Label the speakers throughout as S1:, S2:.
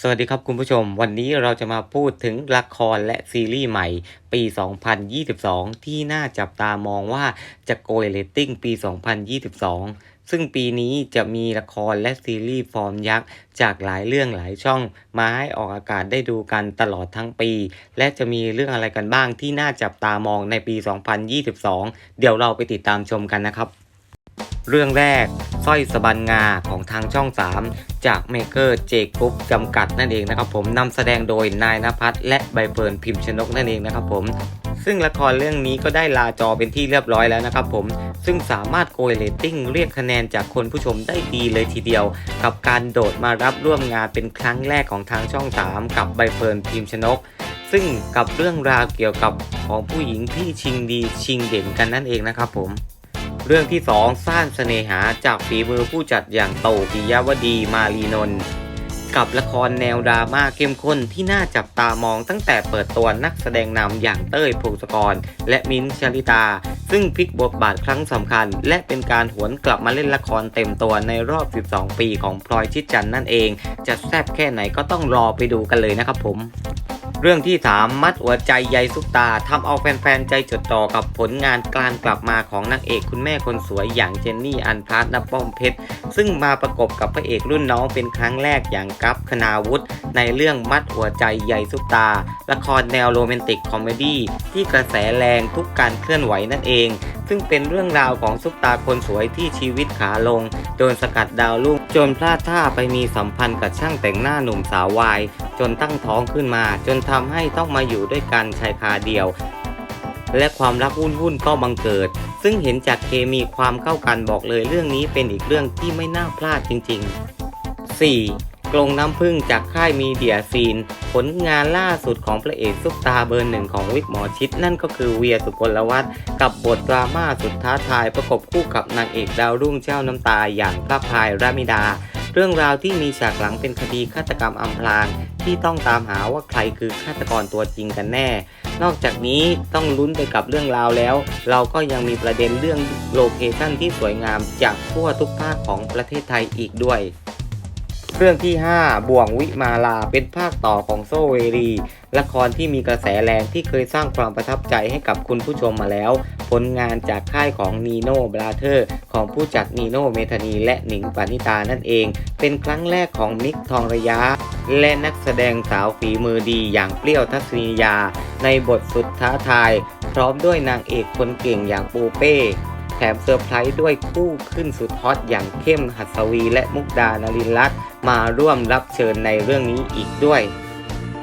S1: สวัสดีครับคุณผู้ชม วันนี้เราจะมาพูดถึงละครและซีรีส์ใหม่ ปี 2022 ที่น่าจับตามองว่าจะโกยเรตติ้งปี 2022 ซึ่งปีนี้จะมีละครและซีรีส์ฟอร์มยักษ์จากหลายเรื่องหลายช่อง มาให้ออกอากาศได้ดูกันตลอดทั้งปี และจะมีเรื่องอะไรกันบ้างที่น่าจับตามองในปี 2022 เดี๋ยวเราไปติดตามชมกันนะครับ เรื่องแรกสร้อยสบันงาของทางช่อง 3 จากเมเกอร์เจกรุ๊ปจำกัดนั่นเองนะครับผมนำแสดงโดยนายนภัสและใบเฟิร์นพิมพ์ชนกนั่นเองนะครับผม ซึ่งละครเรื่องนี้ก็ได้ลาจอเป็นที่เรียบร้อยแล้วนะครับผม ซึ่งสามารถโกยเรตติ้งเรียกคะแนนจากคนผู้ชมได้ดีเลยทีเดียว กับการโดดมารับร่วมงานเป็นครั้งแรกของทางช่อง 3 กับใบเฟิร์นพิมพ์ชนกซึ่งกับเรื่องราวเกี่ยวกับของผู้หญิงที่ชิงดีชิงเด่นกันนั่นเองนะครับผม เรื่องที่ 2 สร้างเสน่หาจากฝีมือผู้จัดอย่างโตปิยวดีมารีนนท์กับละครแนวดราม่าเข้มข้นที่น่าจับตามองตั้งแต่เปิดตัวนักแสดงนำอย่างเต้ยพงศกร และมิ้นชลิตา ซึ่งพลิกบทบาทครั้งสำคัญ และเป็นการหวนกลับมาเล่นละครเต็มตัวในรอบ 12 ปีของพลอยชิดจันนั่นเอง จะแซ่บแค่ไหนก็ต้องรอไปดูกันเลยนะครับผม เรื่องที่ 3 มัดหัวใจใยซุปตาทำเอาแฟนๆ ใจจดต่อกับผลงานการกลับมาของนางเอกคุณแม่คนสวยอย่างเจนนี่อันพาร์ตนป้อมเพชร ซึ่งมาประกบกับพระเอกรุ่นน้องเป็นครั้งแรกอย่างกัฟคณาวุฒิในเรื่องมัดหัวใจใยซุปตา ละครแนวโรแมนติกคอมเมดี้ที่กระแสแรงทุกการเคลื่อนไหวนั่นเอง ซึ่งเป็นเรื่องราวของซุปตาคนสวยที่ชีวิตขาลง โดนสกัดดาวรุ่งจนพลาดท่าไปมีสัมพันธ์กับช่างแต่งหน้าหนุ่มสาววาย จนตั้งท้องขึ้นมา จนทำให้ต้องมาอยู่ด้วยกันชายคาเดียว และความรักวุ่นวุ่นก็บังเกิด ซึ่งเห็นจากเคมีความเข้ากันบอกเลยเรื่องนี้เป็นอีกเรื่องที่ไม่น่าพลาดจริง ๆ 4. กรงน้ำพึ่งจากค่ายมีเดียซีน ผลงานล่าสุดของพระเอกซุปตาเบอร์หนึ่งของวิกหมอชิด นั่นก็คือเวียสุกลวัฒน์กับบทดราม่าสุดท้าทายประกบคู่กับนางเอกดาวรุ่งเจ้าน้ำตาอย่างพระพายรามิดา เรื่องราวที่มีฉากหลังเป็นคดีฆาตกรรมอำพรางที่ต้องตามหาว่าใครคือฆาตกรตัวจริงกันแน่ นอกจากนี้ต้องลุ้นไปกับเรื่องราวแล้ว เราก็ยังมีประเด็นเรื่องโลเคชั่นที่สวยงามจากทั่วทุกภาคของประเทศไทยอีกด้วย เรื่องที่ 5 บ่วงวิมาลาเป็นภาคต่อของโซเวรี ละครที่มีกระแสแรงที่เคยสร้างความประทับใจให้กับคุณผู้ชมมาแล้ว ผลงานจากค่ายของนีโน่บราเธอร์ของผู้จัดนีโน่เมธานีและหนิงปานิตานั่นเอง เป็นครั้งแรกของมิกทองระยะ และนักแสดงสาวฝีมือดีอย่างเปรี้ยวทัศนียา ในบทสุดท้าทาย พร้อมด้วยนางเอกคนเก่งอย่างปูเป้ แถมเซอร์ไพรส์ด้วยคู่ขึ้นสุดฮอตอย่างเข้มหัสวีและมุกดานลินลัตน์มาร่วมรับเชิญในเรื่องนี้อีกด้วย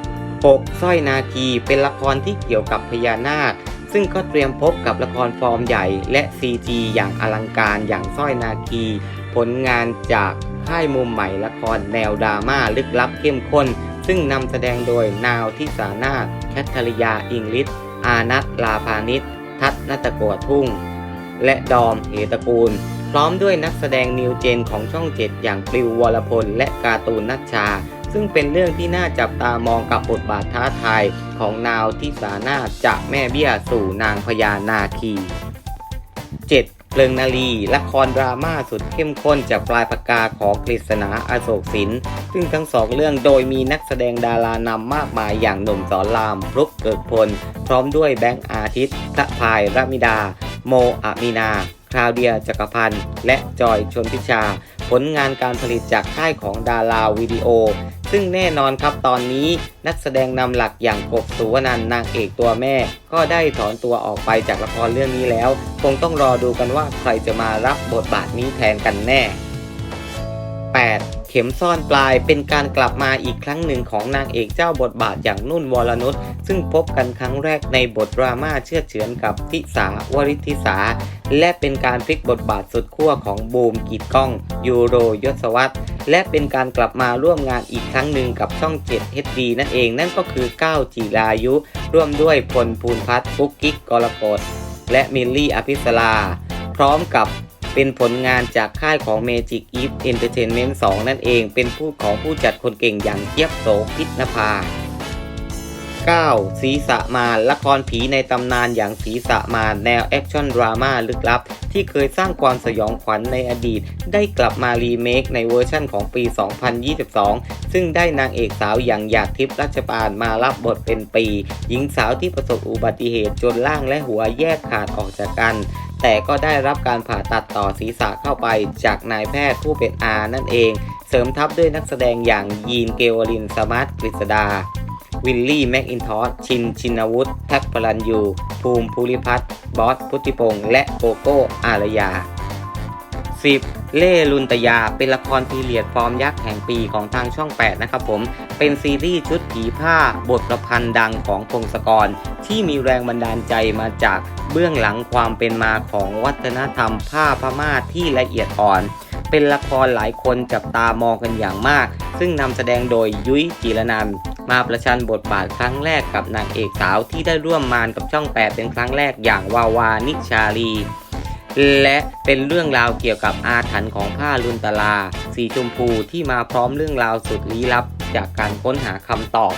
S1: 6. สร้อยนาคีเป็นละครที่เกี่ยวกับพญานาค ซึ่งก็เตรียมพบกับละครฟอร์มใหญ่และ CG อย่างอลังการอย่างสร้อยนาคี ผลงานจากค่ายมุมใหม่ละครแนวดราม่าลึกลับเข้มข้น ซึ่งนำแสดงโดยนาวทิสานาแคทริยาอิงลิศอานัทลาพานิชทัศนัตกัวทุ่ง และดอมเหตะกูล พร้อมด้วยนักแสดงนิวเจนของช่องเจ็ดอย่างปลิววรพล และการ์ตูนนัชชา ซึ่งเป็นเรื่องที่น่าจับตามองกับบทบาทท้าทายของนาวที่สานาจากแม่เบี้ยสู่นางพญานาคี 7. เพลิงนาลีละครดราม่าสุดเข้มข้นจากปลายปากกาของกฤษณาอโศกสิน ซึ่งทั้งสองเรื่องโดยมีนักแสดงดารานำมากมายอย่างหนุ่มสอนรามพรุกเกิกพล พร้อมด้วยแบงค์อาทิตย์พระพายรามิดา โมอามีนา คราวเดียจักรพันธ์ และจอยชนพิชา ผลงานการผลิตจากค่ายของดาราวิดีโอ ซึ่งแน่นอนครับตอนนี้นักแสดงนำหลักอย่างกบสุวนันนางเอกตัวแม่ ก็ได้ถอนตัวออกไปจากละครเรื่องนี้แล้ว คงต้องรอดูกันว่าใครจะมารับบทบาทนี้แทนกันแน่ 8. เข็มซ่อนปลายเป็นการกลับมาอีกครั้งหนึ่งของนางเอกเจ้าบทบาทอย่างนุ่นวรนุชซึ่งพบกันครั้งแรกในบทดราม่าเชื่อเฉือนกับทิสาวริธิสา และเป็นการพลิกบทบาทสุดขั้วของบูมกีดก้อง ยูโรยศวัตรและเป็นการกลับมาร่วมงานอีกครั้งหนึ่งกับช่อง 7 HD นั่นเองนั่นก็คือก้าวจีรายุ ร่วมด้วยพลภูนพัฒน์ปุ๊กกิ๊กกรกฎและมิลลี่อภิสราพร้อมกับ เป็นผลงานจากค่ายของ Magic Eve Entertainment 2 นั่นเอง เป็นผู้ของผู้จัดคนเก่งอย่างเจี๊ยบโสพิษนภา 9. ศีรษะมารละครผีในตำนานอย่างศีรษะมารแนวแอคชั่นดราม่าลึกลับ ที่เคยสร้างความสยองขวัญในอดีต ได้กลับมารีเมคในเวอร์ชั่นของปี 2022 ซึ่งได้นางเอกสาวอย่างหยาดทิพย์รัชปานมารับบทเป็นปี หญิงสาวที่ประสบอุบัติเหตุจนร่างและหัวแยกขาดออกจากกัน แต่ก็ได้รับการผ่าตัดต่อศีรษะเข้าไปจากนายแพทย์ผู้เป็นอานั่นเอง เสริมทัพด้วยนักแสดงอย่างยีนเกวลินสมาร์ทกฤษดา วิลลี่แม็กอินทอสชิน ชินวุฒิแท็กพลันยู ภูมิภูริพัฒน์บอส พุทธิพงษ์และโกโก้ อารยา 10. เล่ลุนตยาเป็นละครพีเรียดฟอร์มยักษ์แห่งปีของทางช่อง 8 นะครับผม เป็นซีรีส์ชุดผีผ้าบทประพันธ์ดังของพงศกร ที่มีแรงบันดาลใจมาจาก เบื้องหลังความเป็นมาของวัฒนธรรมผ้าพม่าที่ละเอียดอ่อน เป็นละครหลายคนจับตามองกันอย่างมาก ซึ่งนำแสดงโดยยุ้ยจีรนันมาประชันบทบาทครั้งแรกกับนางเอกสาวที่ได้ร่วมมานกับช่อง8เป็นครั้งแรกอย่างวาวานิชาลีและเป็นเรื่องราวเกี่ยวกับอาถรรพ์ของผ้าลุนตลา สีชมพูที่มาพร้อมเรื่องราวสุดลี้ลับ จากการค้นหาคำตอบ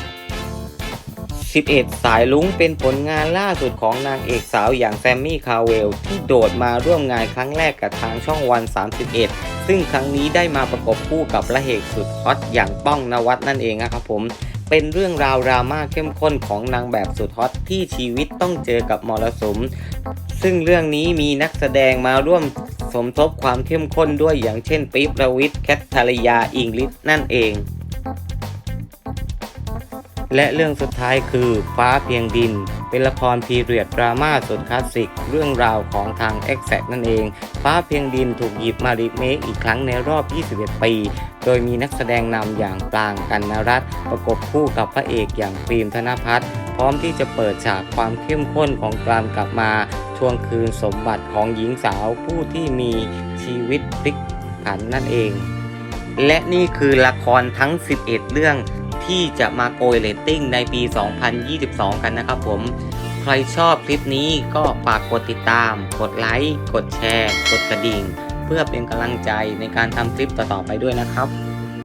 S1: 11 สายลุ้งเป็นผลงานล่าสุดของนางเอกสาวอย่างแซมมี่คาเวล ที่โดดมาร่วมงานครั้งแรกกับทางช่องวัน 31 ซึ่งครั้งนี้ได้มาประกบคู่กับพระเอกสุดฮอตอย่างป้องนวัดนั่นเองนะครับผมเป็นเรื่องราวดราม่าเข้มข้นของนางแบบสุดฮอตที่ชีวิตต้องเจอกับมรสุม ซึ่งเรื่องนี้มีนักแสดงมาร่วมสมทบความเข้มข้นด้วยอย่างเช่นปิ๊บประวิทย์แคทธารยาอิงลิสนั่นเอง และเรื่องสุดท้ายคือฟ้าเพียงดิน เป็นละครพีเรียดดราม่าสุดคลาสสิก เรื่องราวของทาง e x a c t นั่นเอง ฟ้าเพียงดินถูกหยิบมารีเมคอีกครั้งในรอบ 21 ปี โดยมีนักแสดงนำอย่างปรางกันนรัตประกบคู่กับพระเอกอย่างฟิล์มธนพัฒน์พร้อมที่จะเปิดฉากความเข้มข้นของกรารกลับมา ทวงคืนสมบัติของหญิงสาวผู้ที่มีชีวิตพลิกผันนั่นเอง และนี่คือละครทั้ง 11 เรื่อง ที่จะมาโกยเรตติ้งในปี 2022 กันนะครับผม ใครชอบคลิปนี้ก็ฝากกดติดตาม กดไลค์ กดแชร์ กดกระดิ่ง เพื่อเป็นกำลังใจในการทำคลิปต่อๆไปด้วยนะครับ